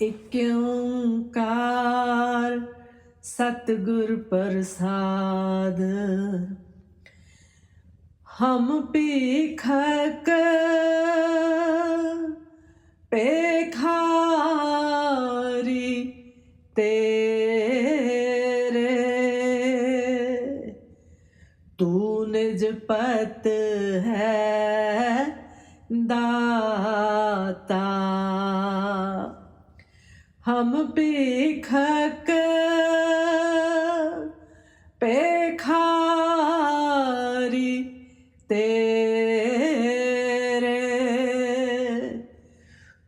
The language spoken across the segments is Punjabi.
ਇਕ ਓੰਕਾਰ ਸਤਿਗੁਰ ਪ੍ਰਸਾਦ। ਹਮ ਭੀਖਕ ਪੇਖਾਰੀ ਤੇਰੇ। ਤੂੰ ਨਿਜ ਪਤ ਹੈ ਦਾਤਾ। ਹਮ ਭੀਖਕ ਪੇਖਾਰੀ ਤੇਰੇ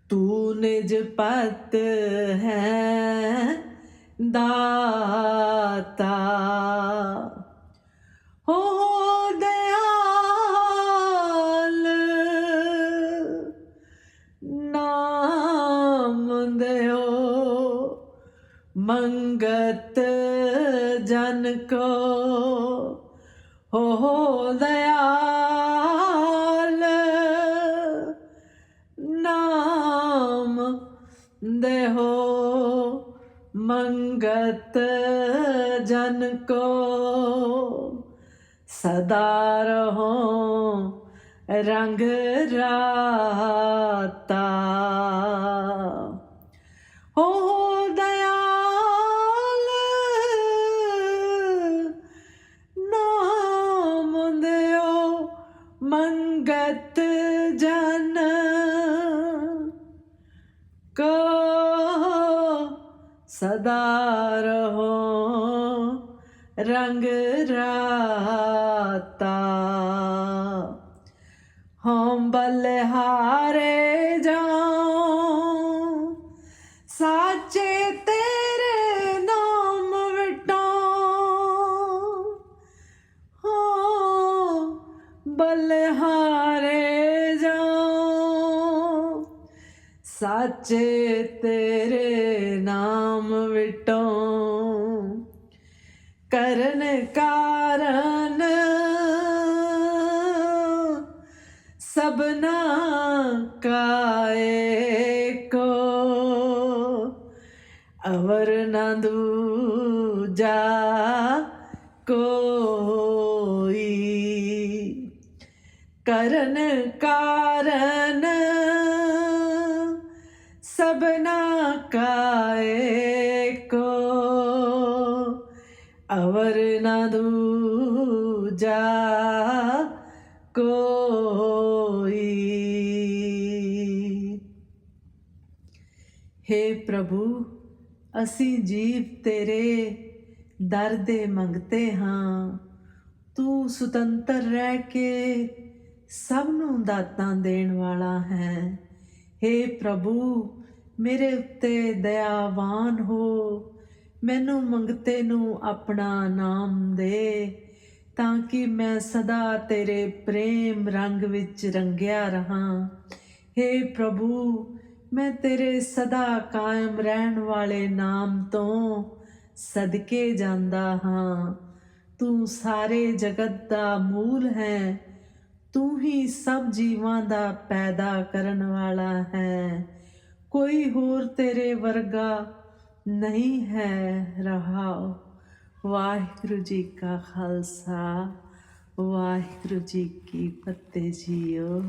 ਤੂੰ ਨਿਜ ਪਤ ਹੈ ਦਾਤਾ ਹੋ ਮੰਗਤ ਜਨ ਕੋ, ਹੋ ਦਇਆਲ, ਨਾਮ ਦੇਹੋ ਮੰਗਤ ਜਨ ਕੋ। ਸਦਾ ਰਹੋ ਰੰਗ ਰਾਤਾ। ਹੋ ਦਇਆਲ ਨਾਮ ਦਿਓ ਮੰਗਤ ਜਨ ਕੋ ਸਦਾ ਰਹੋ ਰੰਗ ਰਾਤਾ। ਹਮ ਬਲਿਹਾਰੇ ਜਾਉ ਬਲਿਹਾਰੇ ਜਾਉ। ਸਾਚੇ ਤੇਰੇ ਨਾਮ ਵਿਟੋ ਕਰਨ ਕਾਰਨ ਸਬਨਾ ਕਾਏ ਕੋ। ਅਵਰ ਨਾ ਦੂਜਾ ਕੋਈ ਕਰਨ ਕਾਰਨ ਸਬਨਾ ਕਾਏ ਕੋ ਅਵਰ ਨਾ ਦੂਜਾ ਕੋਈ हे ਪ੍ਰਭੂ ਅਸੀਂ ਜੀਵ ਤੇਰੇ ਦਰ ਦੇ ਮੰਗਤੇ ਹਾਂ ਤੂੰ ਸੁਤੰਤਰ ਰਹਿ ਕੇ ਸਭ ਨੂੰ ਦਾਤਾਂ ਦੇਣ ਵਾਲਾ ਹੈ। हे ਪ੍ਰਭੂ, ਮੇਰੇ ਉੱਤੇ ਦਇਆਵਾਨ ਹੋ। ਮੈਨੂੰ ਮੰਗਤੇ ਨੂੰ ਆਪਣਾ ਨਾਮ ਦੇ, ਤਾਂ ਕਿ ਮੈਂ ਸਦਾ ਤੇਰੇ ਪ੍ਰੇਮ ਰੰਗ ਵਿੱਚ ਰੰਗਿਆ ਰਹਾ। हे ਪ੍ਰਭੂ, ਮੈਂ ਤੇਰੇ ਸਦਾ ਕਾਇਮ ਰਹਿਣ ਵਾਲੇ ਨਾਮ ਤੋਂ ਸਦਕੇ ਜਾਂਦਾ ਹਾਂ। ਤੂੰ ਸਾਰੇ ਜਗਤ ਦਾ ਮੂਲ ਹੈ। ਤੂੰ ਹੀ ਸਭ ਜੀਵਾਂ ਦਾ ਪੈਦਾ ਕਰਨ ਵਾਲਾ ਹੈ। ਕੋਈ ਹੋਰ ਤੇਰੇ ਵਰਗਾ ਨਹੀਂ ਹੈ ਰਹਾਉ। ਵਾਹਿਗੁਰੂ ਜੀ ਕਾ ਖਾਲਸਾ, ਵਾਹਿਗੁਰੂ ਜੀ ਕੀ ਫਤਿਹ ਜੀਓ।